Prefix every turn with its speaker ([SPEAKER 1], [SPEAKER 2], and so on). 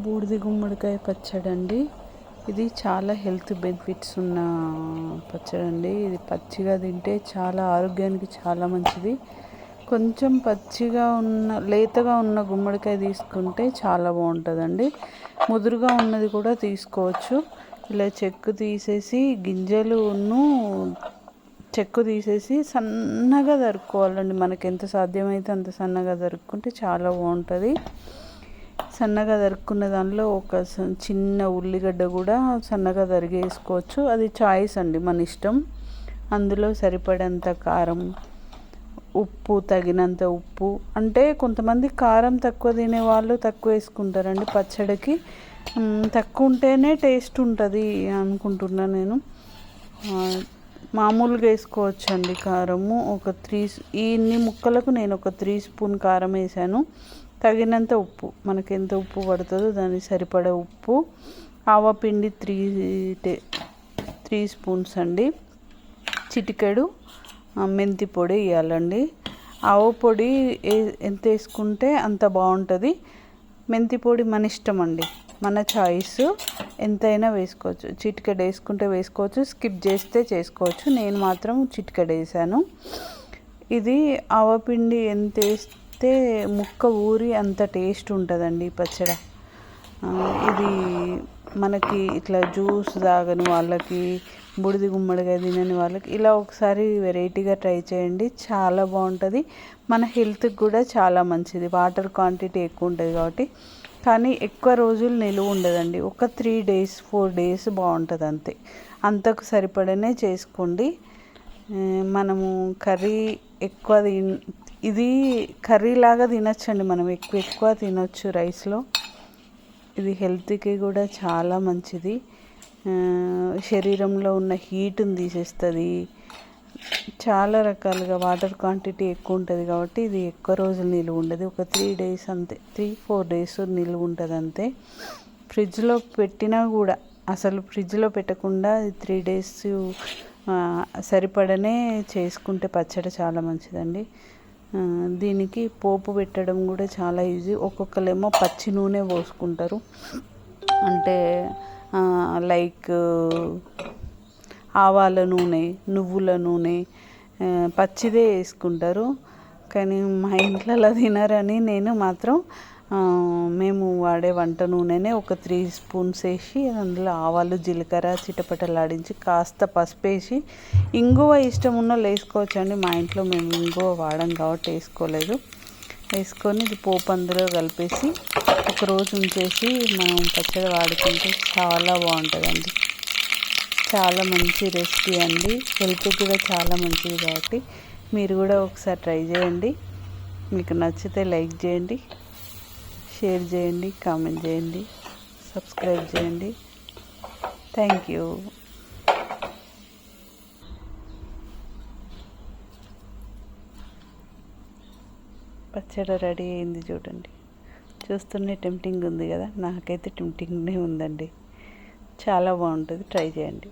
[SPEAKER 1] బూడిద గుమ్మడికాయ పచ్చడి అండి ఇది చాలా హెల్త్ బెనిఫిట్స్ ఉన్న పచ్చడి అండి ఇది పచ్చిగా తింటే చాలా ఆరోగ్యానికి చాలా మంచిది. కొంచెం పచ్చిగా ఉన్న లేతగా ఉన్న గుమ్మడికాయ తీసుకుంటే చాలా బాగుంటుందండి. ముదురుగా ఉన్నది కూడా తీసుకోవచ్చు. ఇలా చెక్కు తీసేసి గింజలును చెక్కు తీసేసి సన్నగా దరుక్కోవాలండి మనకి ఎంత సాధ్యమైతే అంత సన్నగా దరుక్కుంటే చాలా బాగుంటుంది. సన్నగా దరుక్కున్న దానిలో ఒక చిన్న ఉల్లిగడ్డ కూడా సన్నగా తరిగేసుకోవచ్చు. అది చాయిస్ అండి మన ఇష్టం. అందులో సరిపడేంత కారం ఉప్పు తగినంత ఉప్పు. అంటే కొంతమంది కారం తక్కువ తినే వాళ్ళు తక్కువ వేసుకుంటారండి పచ్చడికి. తక్కువ ఉంటేనే టేస్ట్ ఉంటుంది అనుకుంటున్నాను నేను. మామూలుగా వేసుకోవచ్చు అండి కారము. ఒక త్రీ ఇన్ని ముక్కలకు నేను ఒక త్రీ స్పూన్ కారం వేసాను. తగినంత ఉప్పు. మనకి ఎంత ఉప్పు పడుతుందో దానికి సరిపడే ఉప్పు. ఆవపిండి త్రీ టే త్రీ స్పూన్స్ అండి. చిటికెడు మెంతి పొడి వేయాలండి. ఆవు పొడి ఎంత వేసుకుంటే అంత బాగుంటుంది. మెంతి పొడి మన ఇష్టం అండి. మన చాయిస్. ఎంతైనా వేసుకోవచ్చు. చిటికెడ వేసుకుంటే వేసుకోవచ్చు. స్కిప్ చేస్తే చేసుకోవచ్చు. నేను మాత్రం చిటికెడ వేసాను. ఇది ఆవపిండి ఎంత వేస్తే ముక్క ఊరి అంత టేస్ట్ ఉంటుందండి పచ్చడి. ఇది మనకి ఇట్లా జ్యూస్ తాగని వాళ్ళకి బుడిది గుమ్మడికాయ తినని వాళ్ళకి ఇలా ఒకసారి వెరైటీగా ట్రై చేయండి. చాలా బాగుంటుంది. మన హెల్త్కి కూడా చాలా మంచిది. వాటర్ క్వాంటిటీ ఎక్కువ ఉంటుంది కాబట్టి. కానీ ఎక్కువ రోజులు నిలువ ఉండదండి. ఒక త్రీ డేస్ ఫోర్ డేస్ బాగుంటుంది అంతే. అంతకు సరిపడనే చేసుకోండి. మనము కర్రీ ఎక్కువ ఇది కర్రీ లాగా తినచ్చండి మనం. ఎక్కువ ఎక్కువ తినొచ్చు రైస్లో. ఇది హెల్త్కి కూడా చాలా మంచిది. శరీరంలో ఉన్న హీట్ని తీసేస్తుంది. చాలా రకాలుగా వాటర్ క్వాంటిటీ ఎక్కువ ఉంటుంది కాబట్టి ఇది ఎక్కువ రోజులు నిలువ ఉండదు. ఒక త్రీ డేస్ అంతే త్రీ ఫోర్ డేస్ నిలువ ఉంటుంది అంతే. ఫ్రిడ్జ్లో పెట్టినా కూడా అసలు ఫ్రిడ్జ్లో పెట్టకుండా త్రీ డేస్ సరిపడనే చేసుకుంటే పచ్చడి చాలా మంచిదండి. దీనికి పోపు పెట్టడం కూడా చాలా ఈజీ. ఒక్కొక్కరేమో పచ్చి నూనె పోసుకుంటారు. అంటే లైక్ ఆవాల నూనె నువ్వుల నూనె పచ్చిదే వేసుకుంటారు. కానీ మా ఇంట్లో తినరని నేను మాత్రం మేము వాడే వంట నూనెనే ఒక త్రీ స్పూన్స్ వేసి అందులో ఆవాలు జీలకర్ర చిటపటలాడించి కాస్త పసుపు వేసి ఇంగువ ఇష్టం ఉన్న వేసుకోవచ్చు అండి మా ఇంట్లో మేము ఇంగువ వాడం కాబట్టి వేసుకోలేదు. వేసుకొని ఇది పోపు అందులో కలిపేసి ఒక రోజు ఉంచేసి మనం పచ్చడి వాడుకుంటే చాలా బాగుంటుందండి. చాలా మంచి రెసిపీ అండి. హెల్త్ కూడా చాలా మంచిది కాబట్టి మీరు కూడా ఒకసారి ట్రై చేయండి. మీకు నచ్చితే లైక్ చేయండి. షేర్ చేయండి కామెంట్ చేయండి సబ్స్క్రైబ్ చేయండి. థ్యాంక్ యూ పచ్చడి రెడీ అయింది చూడండి. చూస్తూనే టెంప్టింగ్ ఉంది కదా నాకైతే టెంప్టింగ్నే ఉందండి. చాలా బాగుంటుంది ట్రై చేయండి.